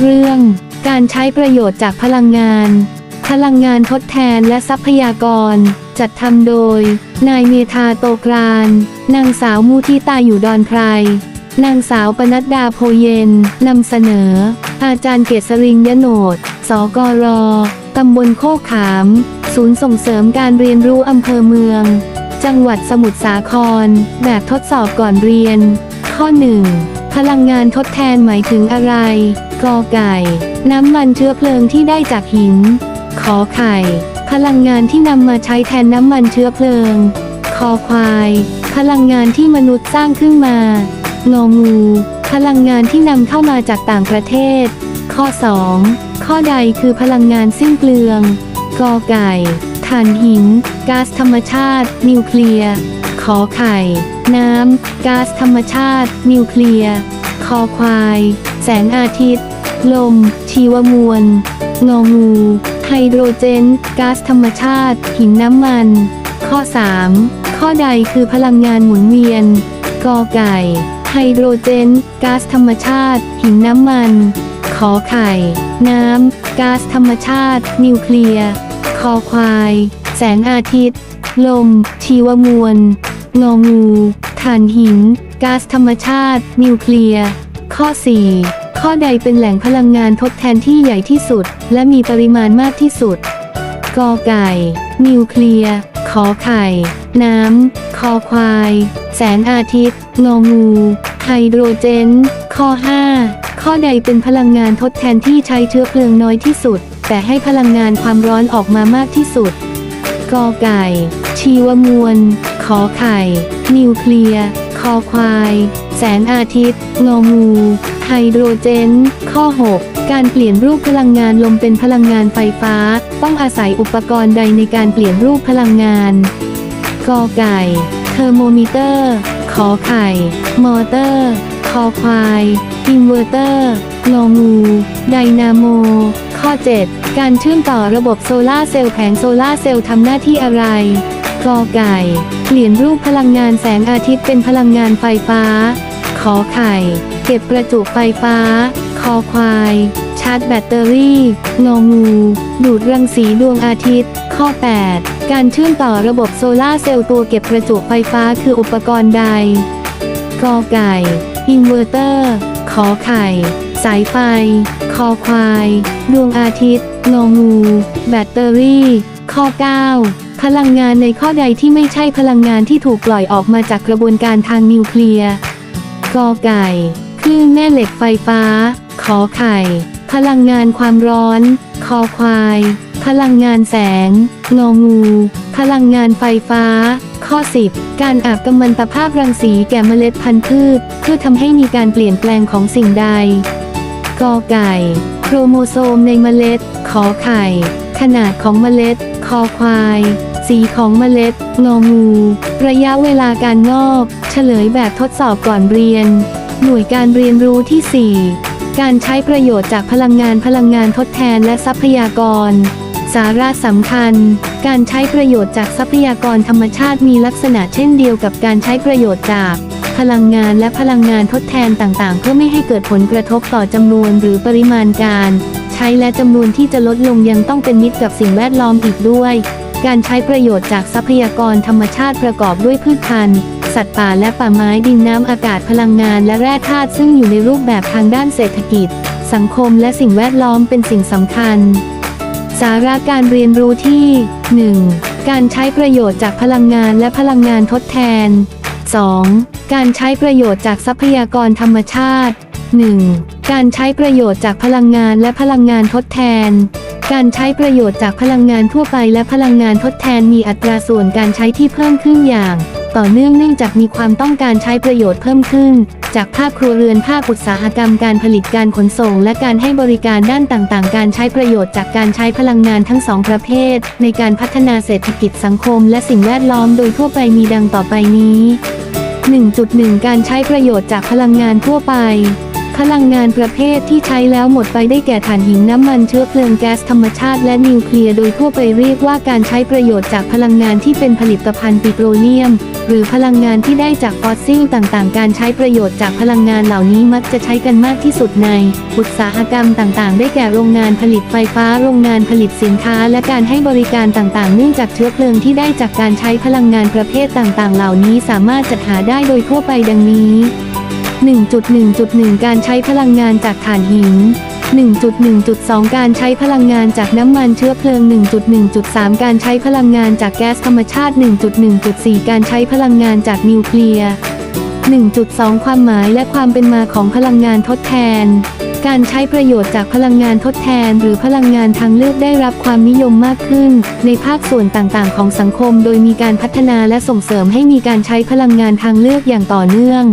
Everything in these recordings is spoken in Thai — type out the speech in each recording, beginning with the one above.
เรื่องการใช้ประโยชน์จากพลังงาน พลังงานทดแทนและทรัพยากร จัดทำโดย นายเมธาโตกราน นางสาวมูทิตาอยู่ดอนไพร นางสาวปนัดดาโพเย็นนำเสนอ อาจารย์เกษริงยโนดสกร ตำบลโคกขาม ศูนย์ส่งเสริมการเรียนรู้อำเภอเมือง จังหวัดสมุทรสาคร แบบทดสอบก่อนเรียน ข้อ 1. พลังงานทดแทนหมายถึงอะไร กอไก่ น้ำมันเชื้อเพลิงที่ได้จากหิน ขอไข่ พลังงานที่นำมาใช้แทนน้ำมันเชื้อเพลิง คอควาย พลังงานที่มนุษย์สร้างขึ้นมางองู พลังงานที่นำเข้ามาจากต่างประเทศ ข้อ 2. ข้อใดคือพลังงานสิ้นเปลือง กอไก่ถ่านหิน ก๊าซธรรมชาติ นิวเคลียร์ ขอไข่ น้ำก๊าซธรรมชาติ นิวเคลียร์ คอควาย แสงอาทิตย์ ลม ชีวมวล งองู ไฮโดรเจน ก๊าซธรรมชาติ หินน้ำมัน ข้อ 3. ข้อใดคือพลังงานหมุนเวียน กอไก่ ไฮโดรเจน ก๊าซธรรมชาติ หินน้ำมัน ขอไข่ น้ำ ก๊าซธรรมชาติ นิวเคลียร์ คอควาย แสงอาทิตย์ ลม ชีวมวล งองูถ่านหิน ก๊าซธรรมชาติ นิวเคลียร์ ข้อ 4. ข้อใดเป็นแหล่งพลังงานทดแทนที่ใหญ่ที่สุด และมีปริมาณมากที่สุดกอไก่ นิวเคลียร์ ขอไข่ น้ำ คอควาย แสงอาทิตย์ งองู ไฮโดรเจน ข้อ 5 ข้อใดเป็นพลังงานทดแทนที่ใช้เชื้อเพลิงน้อยที่สุด แต่ให้พลังงานความร้อนออกมามากที่สุดกอไก่ ชีวมวล ขอไข่ นิวเคลียร์ คอควาย แสงอาทิตย์ งองู ไฮโดรเจน ข้อ 6 การเปลี่ยนรูปพลังงานลมเป็นพลังงานไฟฟ้า ต้องอาศัยอุปกรณ์ใดในการเปลี่ยนรูปพลังงาน กอไก่ เทอร์โมมิเตอร์ ขอไข่ มอเตอร์ คอควาย อินเวอร์เตอร์ งองู ไดนาโม ข้อ 7 การเชื่อมต่อระบบโซลาเซลล์แผงโซลาเซลล์ทำหน้าที่อะไรกอไก่ เปลี่ยนรูปพลังงานแสงอาทิตย์เป็นพลังงานไฟฟ้า ขอไข่ เก็บประจุไฟฟ้า คอควาย ชาร์จแบตเตอรี่ งองู ดูดรังสีดวงอาทิตย์ ข้อ 8 การเชื่อมต่อระบบโซลาเซลล์ตัวเก็บประจุไฟฟ้าคืออุปกรณ์ใด กอไก่ อินเวอร์เตอร์ ขอไข่ สายไฟ คอควาย ดวงอาทิตย์ งองู แบตเตอรี่ ข้อ 9 พลังงานในข้อใดที่ไม่ใช่พลังงานที่ถูกปล่อยออกมาจากกระบวนการทางนิวเคลียร์กอไก่คลื่นแม่เหล็กไฟฟ้า ขอไข่ พลังงานความร้อน คอควาย พลังงานแสง งองู พลังงานไฟฟ้า ข้อ 10 การอาบกัมมันตภาพรังสีแก่เมล็ดพันธุ์พืช เพื่อทำให้มีการเปลี่ยนแปลงของสิ่งใดกอไก่ โครโมโซมในเมล็ด ขอไข่ ขนาดของเมล็ด คอควาย สีของเมล็ด งองู ระยะเวลาการงอก เฉลยแบบทดสอบก่อนเรียน หน่วยการเรียนรู้ที่ 4 การใช้ประโยชน์จากพลังงานพลังงานทดแทนและทรัพยากร สาระสำคัญ การใช้ประโยชน์จากทรัพยากรธรรมชาติมีลักษณะเช่นเดียวกับการใช้ประโยชน์จากพลังงานและพลังงานทดแทนต่างๆ เพื่อไม่ให้เกิดผลกระทบต่อจำนวนหรือปริมาณการ ใช้และจำนวนที่จะลดลงยังต้องเป็นมิตรกับสิ่งแวดล้อมอีกด้วย การใช้ประโยชน์จากทรัพยากรธรรมชาติประกอบด้วยพืชพันธุ์ สัตว์ป่าและป่าไม้ดินน้ำอากาศพลังงานและแร่ธาตุซึ่งอยู่ในรูปแบบทางด้านเศรษฐกิจ สังคมและสิ่งแวดล้อมเป็นสิ่งสำคัญ สาระการเรียนรู้ที่ 1. การใช้ประโยชน์จากพลังงานและพลังงานทดแทน 2. การใช้ประโยชน์จากทรัพยากรธรรมชาติ 1. การใช้ประโยชน์จากพลังงานและพลังงานทดแทน การใช้ประโยชน์จากพลังงานทั่วไปและพลังงานทดแทนมีอัตราส่วนการใช้ที่เพิ่มขึ้นอย่าง ต่อเนื่องเนื่องจากมีความต้องการใช้ประโยชน์เพิ่มขึ้น จากภาคครัวเรือนภาคอุตสาหกรรมการผลิตการขนส่ง และการให้บริการด้านต่างๆ การใช้ประโยชน์จากการใช้พลังงานทั้งสองประเภท ในการพัฒนาเศรษฐกิจสังคม และสิ่งแวดล้อมโดยทั่วไปมีดังต่อไปนี้ 1.1 การใช้ประโยชน์จากพลังงานทั่วไป พลังงานประเภทที่ใช้แล้วหมดไปได้แก่ถ่านหินน้ำมันเชื้อเพลิงแก๊สธรรมชาติและนิวเคลียร์โดยทั่วไปเรียกว่าการใช้ประโยชน์จากพลังงานที่เป็นผลิตภัณฑ์ปิโตรเลียม หรือพลังงานที่ได้จากฟอสซิลต่างๆ การใช้ประโยชน์จากพลังงานเหล่านี้มักจะใช้กันมากที่สุดใน อุตสาหกรรมต่างๆ ได้แก่โรงงานผลิตไฟฟ้า โรงงานผลิตสินค้า และการให้บริการต่างๆ เนื่องจากเชื้อเพลิงที่ได้จากการใช้พลังงานประเภทต่างๆ เหล่านี้สามารถจัดหาได้โดยทั่วไปดังนี้ 1.1.1 การใช้พลังงานจากถ่านหิน 1.1.2 การใช้พลังงานจากน้ำมันเชื้อเพลิง 1.1.3 การใช้พลังงานจากแก๊สธรรมชาติ 1.1.4 การใช้พลังงานจากนิวเคลียร์ 1.2 ความหมายและความเป็นมาของพลังงานทดแทน การใช้ประโยชน์จากพลังงานทดแทน หรือพลังงานทางเลือกได้รับความนิยมมากขึ้น ในภาคส่วนต่างๆ ของสังคม โดยมีการพัฒนาและส่งเสริมให้มีการใช้พลังงานทางเลือกอย่างต่อเนื่อง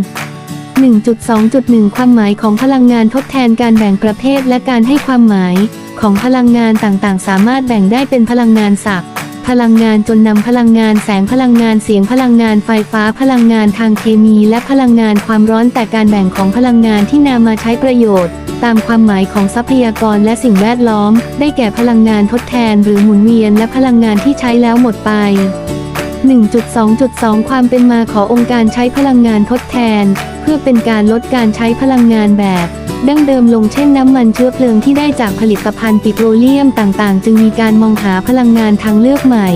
1.2.1 ความหมายของพลังงานทดแทนการแบ่งประเภทและการให้ความหมาย ของพลังงานต่างๆ สามารถแบ่งได้เป็นพลังงานศักดิ์พลังงานจนนำพลังงานแสงพลังงานเสียงพลังงานไฟฟ้าพลังงานทางเคมี และพลังงานความร้อนแต่การแบ่งของพลังงานที่นำมาใช้ประโยชน์ ตามความหมายของทรัพยากรและสิ่งแวดล้อม ได้แก่พลังงานทดแทนหรือหมุนเวียนและพลังงานที่ใช้แล้วหมดไป 1.2.2 ความเป็นมาขององค์การใช้พลังงานทดแทน เพื่อเป็นการลดการใช้พลังงานแบบ ดั้งเดิมลงเช่นน้ำมันเชื้อเพลิงที่ได้จากผลิตภัณฑ์ปิโตรเลียมต่างๆ จึงมีการมองหาพลังงานทางเลือกใหม่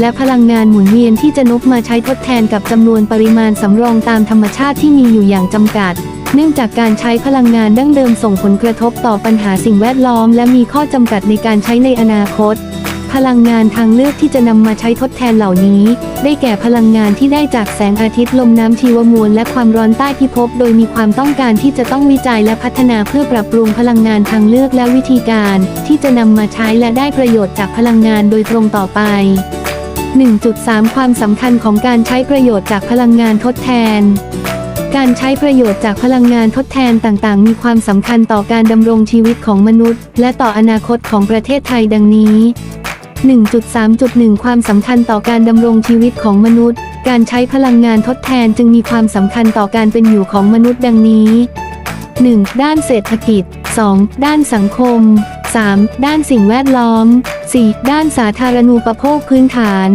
และพลังงานหมุนเวียนที่จะนบมาใช้ทดแทนกับจำนวนปริมาณสำรองตามธรรมชาติที่มีอยู่อย่างจำกัดเนื่องจากการใช้พลังงานดั้งเดิมส่งผลกระทบต่อปัญหาสิ่งแวดล้อม และมีข้อจำกัดในการใช้ในอนาคต พลังงานทางเลือกที่จะนำมาใช้ทดแทนเหล่านี้ ได้แก่พลังงานที่ได้จากแสงอาทิตย์ลมน้ำชีวมวลและความร้อนใต้พิภพโดยมีความต้องการที่จะต้องวิจัยและพัฒนาเพื่อปรับปรุงพลังงานทางเลือกและวิธีการ ที่จะนำมาใช้และได้ประโยชน์จากพลังงานโดยตรงต่อไป 1.3 ความสำคัญของการใช้ประโยชน์จากพลังงานทดแทนการใช้ประโยชน์จากพลังงานทดแทนต่างๆ มีความสำคัญต่อการดำรงชีวิตของมนุษย์ และต่ออนาคตของประเทศไทยดังนี้ 1.3.1 ความสำคัญต่อการดำรงชีวิตของมนุษย์ การใช้พลังงานทดแทนจึงมีความสำคัญต่อการเป็นอยู่ของมนุษย์ดังนี้ 1. ด้านเศรษฐกิจ 2. ด้านสังคม 3. ด้านสิ่งแวดล้อม 4. ด้านสาธารณูปโภคพื้นฐาน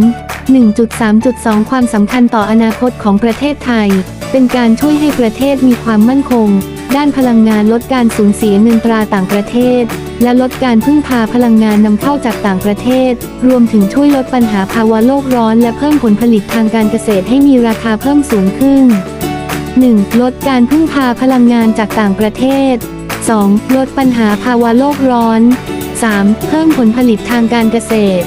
1.3.2 ความสำคัญต่ออนาคตของประเทศไทย เป็นการช่วยให้ประเทศมีความมั่นคง ด้านพลังงานลดการสูญเสียเงินตราต่างประเทศ และลดการพึ่งพาพลังงานนำเข้าจากต่างประเทศ รวมถึงช่วยลดปัญหาภาวะโลกร้อน และเพิ่มผลผลิตทางการเกษตรให้มีราคาเพิ่มสูงขึ้น 1. ลดการพึ่งพาพลังงานจากต่างประเทศ 2. ลดปัญหาภาวะโลกร้อน 3. เพิ่มผลผลิตทางการเกษตร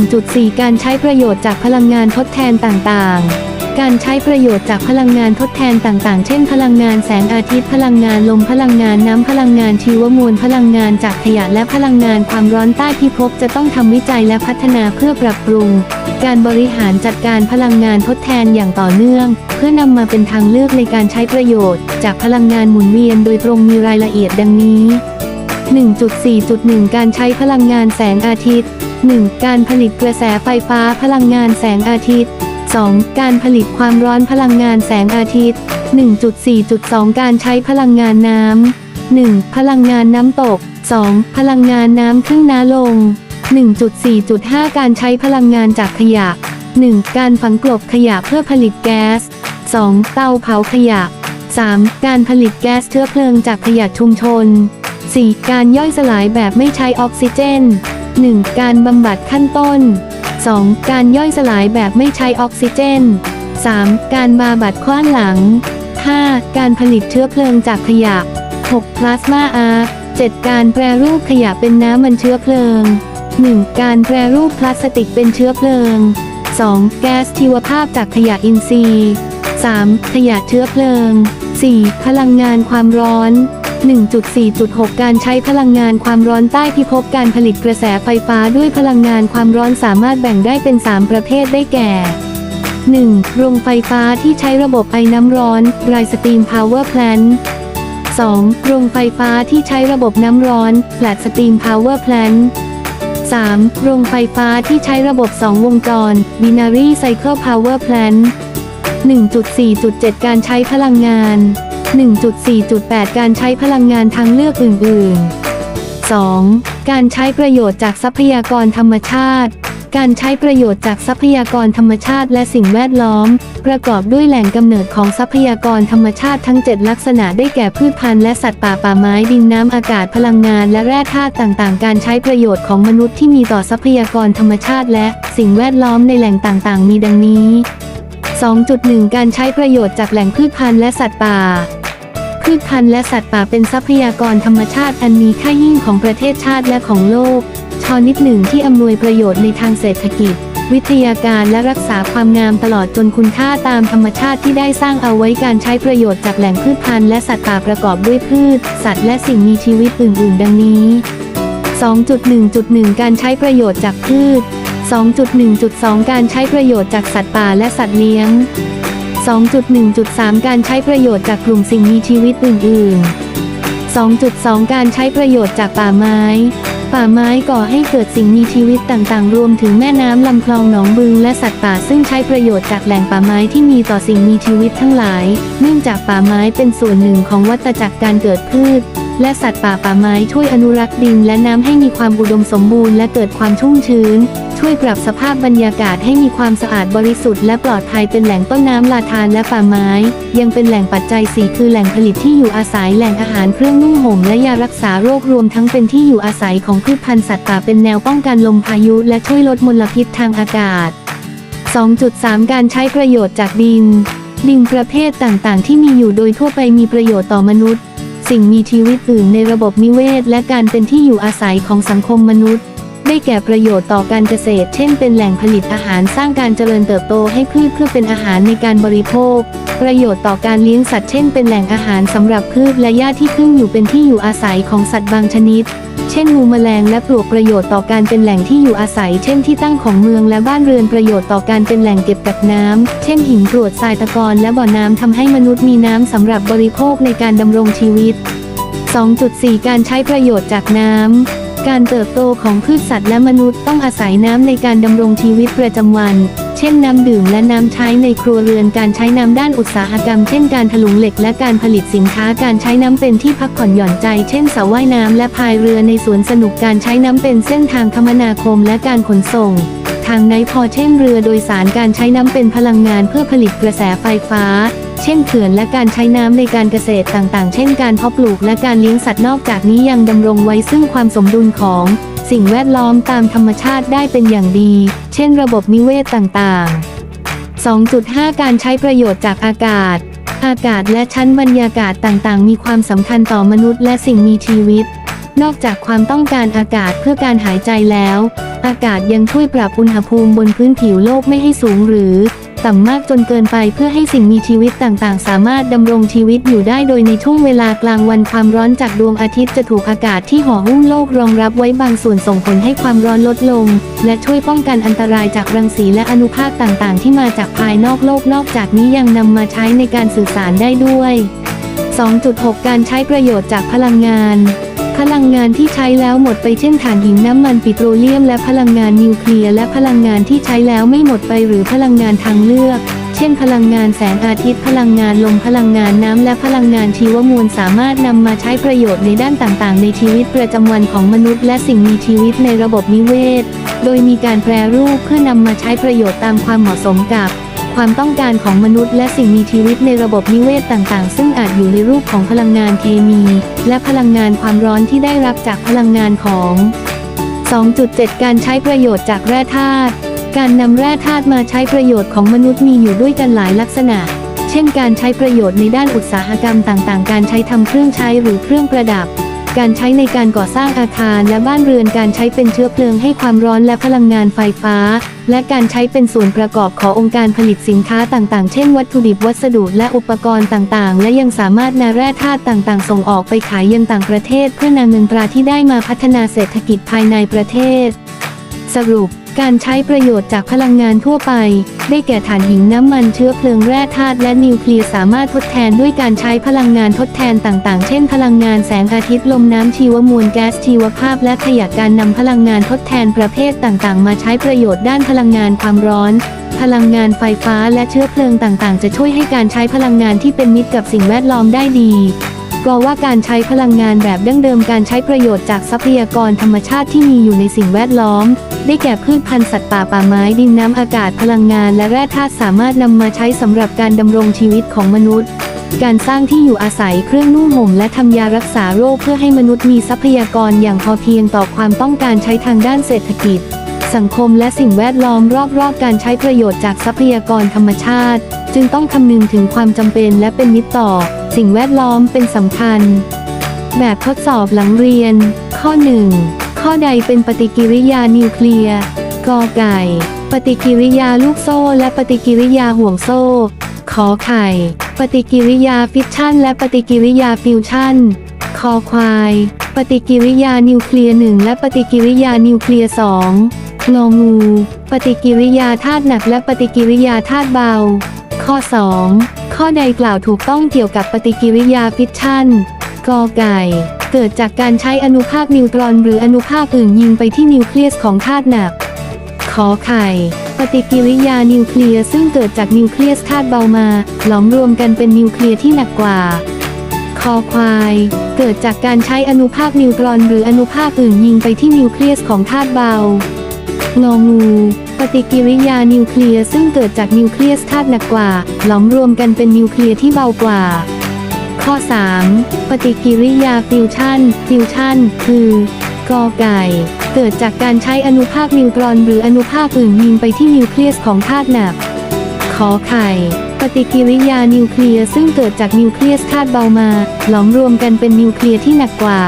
1.4 การใช้ประโยชน์จากพลังงานทดแทนต่างๆ การใช้ประโยชน์จากพลังงานทดแทนต่างๆ เช่น พลังงานแสงอาทิตย์ พลังงานลม พลังงานน้ำ พลังงานชีวมวล พลังงานจากขยะ และพลังงานความร้อนใต้พิภพจะต้องทำวิจัยและพัฒนาเพื่อปรับปรุง การบริหารจัดการพลังงานทดแทนอย่างต่อเนื่อง เพื่อนำมาเป็นทางเลือกในการใช้ประโยชน์ จากพลังงานหมุนเวียนโดยตรงมีรายละเอียดดังนี้ 1.4.1 การใช้พลังงานแสงอาทิตย์ 1. การผลิตกระแสไฟฟ้าพลังงานแสงอาทิตย์ 2. การผลิตความร้อนพลังงานแสงอาทิตย์ 1.4.2 การใช้พลังงานน้ำ 1. พลังงานน้ำตก 2. พลังงานน้ำครึ่งน้าลง 1.4.5 การใช้พลังงานจากขยะ 1. การฝังกลบขยะเพื่อผลิตแก๊ส 2. เตาเผาขยะ 3. การผลิตแก๊สเชื้อเพลิงจากขยะชุมชน 4. การย่อยสลายแบบไม่ใช้ออกซิเจน 1. การบำบัดขั้นต้น 2. การย่อยสลายแบบไม่ใช้ออกซิเจน 3. การบาบัดคว้านหลัง 5. การผลิตเชื้อเพลิงจากขยะ 6. พลาสมาอาร์ 7. การแปรรูปขยะเป็นน้ำมันเชื้อเพลิง 1. การแปรรูปพลาสติกเป็นเชื้อเพลิง 2. แก๊สชีวภาพจากขยะอินทรีย์ 3. ขยะเชื้อเพลิง 4. พลังงานความร้อน 1.4.6 การใช้พลังงานความร้อนใต้พิภพการผลิตกระแสไฟฟ้าด้วยพลังงานความร้อนสามารถแบ่งได้เป็น 3 ประเภทได้แก่ 1. โรงไฟฟ้าที่ใช้ระบบไอน้ำร้อน Dry Steam Power Plant 2. โรงไฟฟ้าที่ใช้ระบบน้ำร้อน Flat Steam Power Plant 3. โรงไฟฟ้าที่ใช้ระบบ 2 วงจร Binary Cycle Power Plant 1.4.7 การใช้พลังงาน 1.4.8 การใช้พลังงานทางเลือกอื่น ๆ 2. การใช้ประโยชน์จากทรัพยากรธรรมชาติ การใช้ประโยชน์จากทรัพยากรธรรมชาติและสิ่งแวดล้อม ประกอบด้วยแหล่งกำเนิดของทรัพยากรธรรมชาติทั้ง 7 ลักษณะได้แก่พืชพันธุ์และสัตว์ป่าป่าไม้ดินน้ำอากาศพลังงานและแร่ธาตุต่างๆ การใช้ประโยชน์ของมนุษย์ที่มีต่อทรัพยากรธรรมชาติและสิ่งแวดล้อมในแหล่งต่างๆ มีดังนี้ 2.1 การใช้ประโยชน์จากแหล่งพืชพันธุ์และสัตว์ป่า พืชพันธุ์และสัตว์ป่าเป็นทรัพยากรธรรมชาติอันมีค่ายิ่งของประเทศชาติและของโลก ชนิดหนึ่งที่อำนวยประโยชน์ในทางเศรษฐกิจ วิทยาการและรักษาความงามตลอดจนคุณค่าตามธรรมชาติที่ได้สร้างเอาไว้การใช้ประโยชน์จากแหล่งพืชพันธุ์และสัตว์ป่าประกอบด้วยพืช สัตว์และสิ่งมีชีวิตอื่นๆ ดังนี้2.1.1 การใช้ประโยชน์จากพืช 2.1.2 การใช้ประโยชน์จากสัตว์ป่าและสัตว์เลี้ยง 2.1.3 การใช้ประโยชน์จากกลุ่มสิ่งมีชีวิตอื่น ๆ 2.2 การใช้ประโยชน์จากป่าไม้ ป่าไม้ก่อให้เกิดสิ่งมีชีวิตต่างๆ รวมถึงแม่น้ำลำคลองหนองบึงและสัตว์ป่าซึ่งใช้ประโยชน์จากแหล่งป่าไม้ที่มีต่อสิ่งมีชีวิตทั้งหลาย เนื่องจากป่าไม้เป็นส่วนหนึ่งของวัฏจักรการเกิดพืชและสัตว์ป่าป่าไม้ช่วยอนุรักษ์ดินและน้ำให้มีความอุดมสมบูรณ์และเกิดความชุ่มชื้น ช่วยปรับสภาพบรรยากาศให้มีความสะอาดบริสุทธิ์และปลอดภัยเป็นแหล่งต้นน้ำลาทานและป่าไม้ ยังเป็นแหล่งปัจจัยสี่คือแหล่งผลิตที่อยู่อาศัยแหล่งอาหารเครื่องนุ่งห่มและยารักษาโรครวมทั้งเป็นที่อยู่อาศัยของพืชพันธุ์สัตว์ป่าเป็นแนวป้องกันลมพายุ และช่วยลดมลพิษทางอากาศ 2.3 การใช้ประโยชน์จากดิน ดินประเภทต่างๆ ที่มีอยู่โดยทั่วไปมีประโยชน์ต่อมนุษย์ สิ่งมีชีวิตอื่นในระบบนิเวศ และการเป็นที่อยู่อาศัยของสังคมมนุษย์ ได้แก่ประโยชน์ต่อการเกษตร เช่นเป็นแหล่งผลิตอาหารสร้างการเจริญเติบโตให้พืชเพื่อเป็นอาหารในการบริโภค ประโยชน์ต่อการเลี้ยงสัตว์เช่นเป็นแหล่งอาหารสำหรับพืชและหญ้าที่ขึ้นอยู่เป็นที่อยู่อาศัยของสัตว์บางชนิด เช่นงูแมลงและปลวกประโยชน์ต่อการเป็นแหล่งที่อยู่อาศัย เช่นที่ตั้งของเมืองและบ้านเรือนประโยชน์ต่อการเป็นแหล่งเก็บกักน้ำเช่นหินกรวดทรายตะกอนและบ่อน้ำทำให้มนุษย์มีน้ำสำหรับบริโภคในการดำรงชีวิต 2.4 การใช้ประโยชน์จากน้ำ การเติบโตของพืชสัตว์และมนุษย์ต้องอาศัยน้ำในการดำรงชีวิตประจำวัน เช่นน้ำดื่มและน้ำใช้ในครัวเรือนการใช้น้ำด้านอุตสาหกรรม เช่นการถลุงเหล็กและการผลิตสินค้าการใช้น้ำเป็นที่พักผ่อนหย่อนใจ เช่นสระว่ายน้ำและพายเรือในสวนสนุกการใช้น้ำเป็นเส้นทางคมนาคมและการขนส่ง ทางไนพอเช่นเรือโดยสารการใช้น้ำเป็นพลังงานเพื่อผลิตกระแสไฟฟ้า เช่นเขื่อนและการใช้น้ำในการเกษตรต่างๆ เช่นการเพาะปลูกและการเลี้ยงสัตว์นอกจากนี้ยังดำรงไว้ซึ่งความสมดุลของ สิ่งแวดล้อมตามธรรมชาติได้เป็นอย่างดี เช่นระบบนิเวศต่างๆ 2.5 การใช้ประโยชน์จากอากาศ อากาศและชั้นบรรยากาศต่างๆ มีความสำคัญต่อมนุษย์และสิ่งมีชีวิต นอกจากความต้องการอากาศเพื่อการหายใจแล้ว อากาศยังช่วยปรับอุณหภูมิบนพื้นผิวโลกไม่ให้สูงหรือ ต่ำมากจนเกินไปเพื่อให้สิ่งมีชีวิตต่างๆ สามารถดำรงชีวิตอยู่ได้โดยในช่วงเวลากลางวันความร้อนจากดวงอาทิตย์จะถูกอากาศที่ห่อหุ้มโลกรองรับไว้บางส่วนส่งผลให้ความร้อนลดลง และช่วยป้องกันอันตรายจากรังสีและอนุภาคต่างๆ ที่มาจากภายนอกโลกนอกจากนี้ยังนำมาใช้ในการสื่อสารได้ด้วย 2.6 การใช้ประโยชน์จากพลังงาน พลังงานที่ใช้แล้วหมดไปเช่นถ่านหินน้ำมันปิโตรเลียม และพลังงานนิวเคลียร์และพลังงานที่ใช้แล้วไม่หมดไปหรือพลังงานทางเลือก เช่น พลังงานแสงอาทิตย์ พลังงานลมพลังงานน้ำและพลังงานชีวมวลสามารถนำมาใช้ประโยชน์ในด้านต่างๆ ในชีวิตประจำวันของมนุษย์ และสิ่งมีชีวิตในระบบนิเวศ โดยมีการแปรรูปเพื่อนำมาใช้ประโยชน์ตามความเหมาะสมกับ ความต้องการของมนุษย์และสิ่งมีชีวิตในระบบนิเวศต่างๆ ซึ่งอาจอยู่ในรูปของพลังงานเคมี และพลังงานความร้อนที่ได้รับจากพลังงานของ 2.7 การใช้ประโยชน์จากแร่ธาตุการนำแร่ธาตุมาใช้ประโยชน์ของมนุษย์มีอยู่ด้วยกันหลายลักษณะ เช่นการใช้ประโยชน์ในด้านอุตสาหกรรมต่างๆ การใช้ทำเครื่องใช้หรือเครื่องประดับ การใช้ในการก่อสร้างอาคารและบ้านเรือนการใช้เป็นเชื้อเพลิงให้ความร้อนและพลังงานไฟฟ้า และการใช้เป็นส่วนประกอบขององค์การผลิตสินค้าต่างๆ เช่นวัตถุดิบวัสดุและอุปกรณ์ต่างๆ และยังสามารถนำแร่ธาตุต่างๆ ส่งออกไปขายยังต่างประเทศ เพื่อนำเงินตราที่ได้มาพัฒนาเศรษฐกิจภายในประเทศ สรุป การใช้ประโยชน์จากพลังงานทั่วไป ได้แก่ถ่านหินน้ำมันเชื้อเพลิงแร่ธาตุและนิวเคลียร์สามารถทดแทนด้วยการใช้พลังงานทดแทนต่างๆ เช่น พลังงานแสงอาทิตย์ลมน้ำชีวมวลแก๊สชีวภาพและขยะการนำพลังงานทดแทนประเภทต่างๆ มาใช้ประโยชน์ด้านพลังงานความร้อนพลังงานไฟฟ้าและเชื้อเพลิงต่างๆ จะช่วยให้การใช้พลังงานที่เป็นมิตรกับสิ่งแวดล้อมได้ดี กล่าวว่าการใช้พลังงานแบบดั้งเดิมการใช้ประโยชน์จากทรัพยากรธรรมชาติที่มีอยู่ในสิ่งแวดล้อม ได้แก่พืชพันธุ์สัตว์ป่าป่าไม้ดินน้ำอากาศพลังงานและแร่ธาตุสามารถนำมาใช้สำหรับการดำรงชีวิตของมนุษย์ การสร้างที่อยู่อาศัยเครื่องนุ่งห่มและทำยารักษาโรคเพื่อให้มนุษย์มีทรัพยากรอย่างพอเพียงต่อความต้องการใช้ทางด้านเศรษฐกิจ สังคมและสิ่งแวดล้อมรอบๆ การใช้ประโยชน์จากทรัพยากรธรรมชาติ จึงต้องคำนึงถึงความจำเป็นและเป็นมิตรต่อ สิ่งแวดล้อมเป็นสำคัญ แบบทดสอบหลังเรียน ข้อ 1 ข้อใดเป็นปฏิกิริยานิวเคลียร์กอไก่ ปฏิกิริยาลูกโซ่ และปฏิกิริยาห่วงโซ่ขอไข่ ปฏิกิริยาฟิชชันและปฏิกิริยาฟิวชั่นคอควาย ปฏิกิริยานิวเคลียร์หนึ่งและปฏิกิริยานิวเคลียร์สอง งองูปฏิกิริยาธาตุหนักและปฏิกิริยาธาตุเบา ข้อ 2 ข้อใดกล่าวถูกต้องเกี่ยวกับปฏิกิริยาฟิชชันกอไก่ เกิดจากการใช้อนุภาคนิวตรอนหรืออนุภาคอื่นยิงไปที่นิวเคลียสของธาตุหนัก ขอไข่ ปฏิกิริยานิวเคลียร์ซึ่งเกิดจากนิวเคลียสธาตุเบามา หลอมรวมกันเป็นนิวเคลียร์ที่หนักกว่าคอควาย เกิดจากการใช้อนุภาคนิวตรอนหรืออนุภาคอื่นยิงไปที่นิวเคลียสของธาตุเบา งองู ปฏิกิริยานิวเคลียร์ซึ่งเกิดจากนิวเคลียสธาตุหนักกว่า หลอมรวมกันเป็นนิวเคลียร์ที่เบากว่า ข้อ 3 ปฏิกิริยาฟิวชั่น ฟิวชั่น คือกอไก่ เกิดจากการใช้อนุภาคนิวตรอนหรืออนุภาคอื่นยิงไปที่นิวเคลียสของธาตุหนัก ขอไข่ ปฏิกิริยานิวเคลียร์ซึ่งเกิดจากนิวเคลียสธาตุเบามา หลอมรวมกันเป็นนิวเคลียร์ที่หนักกว่า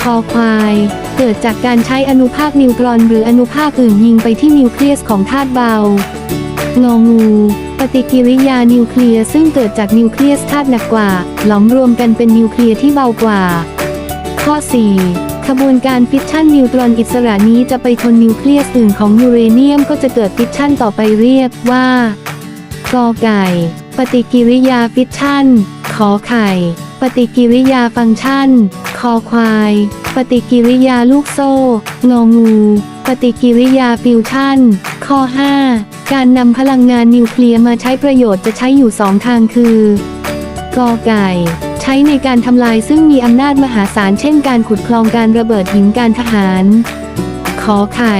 คอควาย เกิดจากการใช้อนุภาคนิวตรอนหรืออนุภาคอื่นยิงไปที่นิวเคลียสของธาตุเบางองู ปฏิกิริยานิวเคลียร์ซึ่งเกิดจากนิวเคลียสธาตุหนักกว่า หลอมรวมกันเป็นนิวเคลียร์ที่เบากว่า ข้อ 4 ขบวนการฟิชชั่นนิวตรอนอิสระนี้จะไปชนนิวเคลียสอื่นของยูเรเนียมก็จะเกิดฟิชชั่นต่อไปเรียกว่ากอไก่ ปฏิกิริยาฟิชชั่น ขอไข่ ปฏิกิริยาฟังก์ชัน คอควาย ปฏิกิริยาลูกโซ่ งองู ปฏิกิริยาฟิวชั่น ข้อ 5 การนำพลังงานนิวเคลียร์มาใช้ประโยชน์จะใช้อยู่สองทางคือกอไก่ ใช้ในการทำลายซึ่งมีอำนาจมหาศาลเช่นการขุดคลองการระเบิดหินการทหาร ขอไข่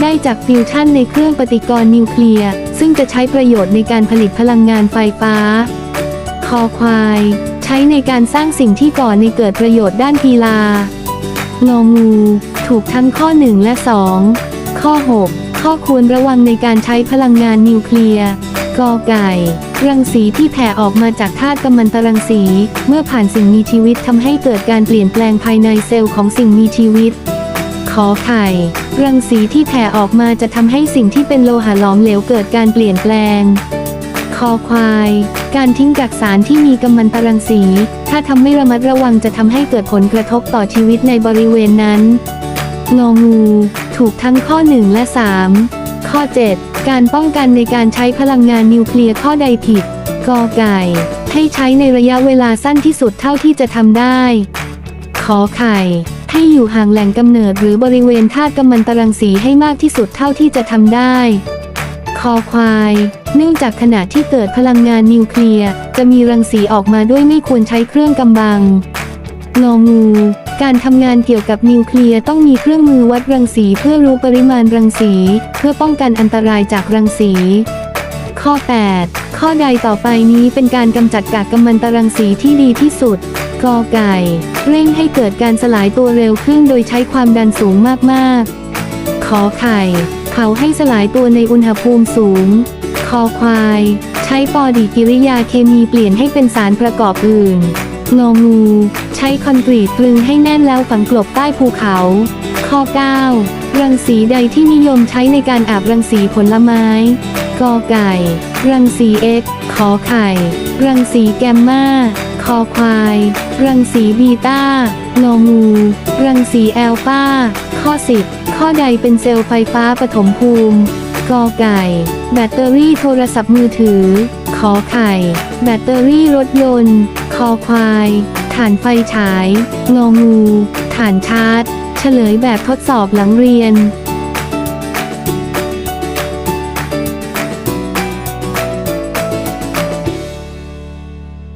ได้จากฟิวชั่นในเครื่องปฏิกรณ์นิวเคลียร์ซึ่งจะใช้ประโยชน์ในการผลิตพลังงานไฟฟ้า คอควาย ใช้ในการสร้างสิ่งที่ก่อในเกิดประโยชน์ด้านกีฬา งองู ถูกทั้งข้อ 1 และ 2 ข้อ 6 ข้อควรระวังในการใช้พลังงานนิวเคลียร์กอไก่ รังสีที่แผ่ออกมาจากธาตุกัมมันตรังสี เมื่อผ่านสิ่งมีชีวิตทำให้เกิดการเปลี่ยนแปลงภายในเซลล์ของสิ่งมีชีวิต ขอไข่ รังสีที่แผ่ออกมาจะทำให้สิ่งที่เป็นโลหะหลอมเหลวเกิดการเปลี่ยนแปลง คอควาย การทิ้งกักสารที่มีกัมมันตรังสี ถ้าทำไม่ระมัดระวังจะทำให้เกิดผลกระทบต่อชีวิตในบริเวณนั้น งองู ถูกทั้งข้อ 1 และ 3 ข้อ 7 การป้องกันในการใช้พลังงานนิวเคลียร์ข้อใดผิดกอไก่ ให้ใช้ในระยะเวลาสั้นที่สุดเท่าที่จะทำได้ ขอไข่ ให้อยู่ห่างแหล่งกำเนิดหรือบริเวณธาตุกัมมันตรังสีให้มากที่สุดเท่าที่จะทำได้ คอควาย เนื่องจากขณะที่เกิดพลังงานนิวเคลียร์จะมีรังสีออกมาด้วยไม่ควรใช้เครื่องกำบังงองู การทำงานเกี่ยวกับนิวเคลียร์ต้องมีเครื่องมือวัดรังสีเพื่อรู้ปริมาณรังสี เพื่อป้องกันอันตรายจากรังสี ข้อ 8 ข้อใดต่อไปนี้เป็นการกำจัดกากกัมมันตรังสีที่ดีที่สุดกอไก่ เร่งให้เกิดการสลายตัวเร็วขึ้นโดยใช้ความดันสูงมากๆ ขอไข่ เผาให้สลายตัวในอุณหภูมิสูง คอควาย ใช้ปอดีกิริยาเคมีเปลี่ยนให้เป็นสารประกอบอื่น งองู ใช้คอนกรีตกลึงให้แน่นแล้วฝังกลบใต้ภูเขา ข้อ 9 รังสีใดที่นิยมใช้ในการอาบรังสีผลไม้กอไก่ รังสีเอ็กขอไข่ รังสีแกมมาคอควาย รังสีบีต้างองู รังสีแอลฟาข้อ 10 ข้อใดเป็นเซลล์ไฟฟ้าปฐมภูมิ กอไก่ แบตเตอรี่โทรศัพท์มือถือ ขอไข่ แบตเตอรี่รถยนต์ คอควาย ฐานไฟฉาย งองู ฐานชาร์จ เฉลยแบบทดสอบหลังเรียน